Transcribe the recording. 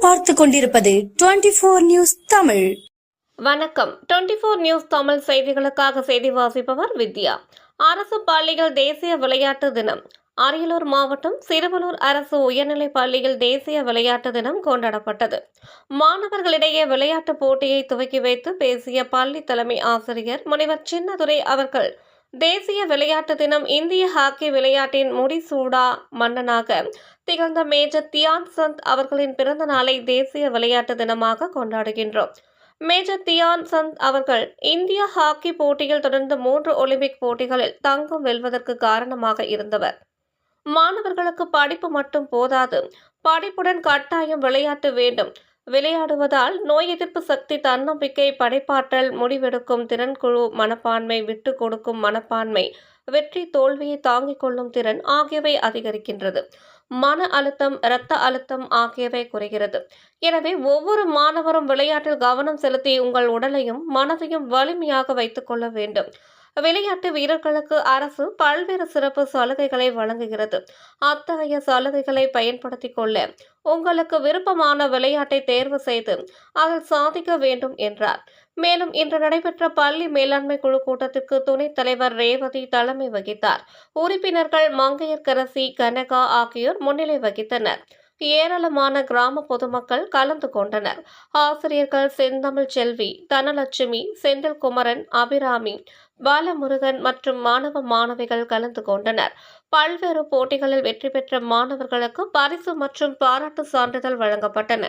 பார்த்து கொண்டிருப்பது twenty four news Tamil. வணக்கம். டுவெண்டி ஃபோர் நியூஸ் தமிழ் செய்திகளுக்காக செய்தி வாசிப்பவர் வித்யா. அரசு பள்ளிகள் தேசிய விளையாட்டு தினம். அரியலூர் மாவட்டம் சிறுவலூர் அரசு உயர்நிலைப் பள்ளியில் தேசிய விளையாட்டு தினம் கொண்டாடப்பட்டது. மாணவர்களிடையே விளையாட்டுப் போட்டியை துவக்கி வைத்து பேசிய பள்ளி தலைமை ஆசிரியர் முனைவர் சின்னதுரை அவர்கள் தேசிய விளையாட்டு தினம் இந்திய ஹாக்கி விளையாட்டின் முடிசூடா மன்னனாக திகழ்ந்த மேஜர் தியான் சந்த் அவர்களின் பிறந்த நாளை தேசிய விளையாட்டு தினமாக கொண்டாடுகின்றோம். மேஜர் தியான் சந்த் அவர்கள் இந்திய ஹாக்கி போட்டியில் தொடர்ந்து மூன்று ஒலிம்பிக் போட்டிகளில் தங்கம் வெல்வதற்கு காரணமாக இருந்தவர். மாணவர்களுக்கு படிப்பு மட்டும் போதாது படிப்புடன் கட்டாயம் விளையாட்டு வேண்டும் விளையாடுவதால் நோய் எதிர்ப்பு சக்தி தன்னம்பிக்கை படைப்பாற்றல் முடிவெடுக்கும் திறன் குழு மனப்பான்மை விட்டு கொடுக்கும் மனப்பான்மை வெற்றி தோல்வியை தாங்கிக் கொள்ளும் திறன் ஆகியவை அதிகரிக்கின்றது. மன அழுத்தம் இரத்த அழுத்தம் ஆகியவை குறைகிறது. எனவே ஒவ்வொரு மாணவரும் விளையாட்டில் கவனம் செலுத்தி உங்கள் உடலையும் மனதையும் வலிமையாக வைத்துக் கொள்ள வேண்டும். விளையாட்டு வீரர்களுக்கு அரசு பல்வேறு சிறப்பு சலுகைகளை வழங்குகிறது. அத்தகைய சலுகைகளை பயன்படுத்திக் கொள்ள உங்களுக்கு விருப்பமான விளையாட்டை தேர்வு செய்து அதில் சாதிக்க வேண்டும் என்றார். மேலும் இன்று நடைபெற்ற பள்ளி மேலாண்மை குழு கூட்டத்திற்கு துணைத் தலைவர் ரேவதி தலைமை வகித்தார். உறுப்பினர்கள் மங்கையர்கரசி கனகா ஆகியோர் முன்னிலை வகித்தனர். ஏராளமான கிராம பொதுமக்கள் கலந்து கொண்டனர். ஆசிரியர்கள் செந்தமிழ் செல்வி தனலட்சுமி செந்தில்குமரன் அபிராமி பாலமுருகன் மற்றும் மாணவ மாணவிகள் கலந்து கொண்டனர். பல்வேறு போட்டிகளில் வெற்றி பெற்ற மாணவர்களுக்கு பரிசு மற்றும் பாராட்டு சான்றிதழ் வழங்கப்பட்டன.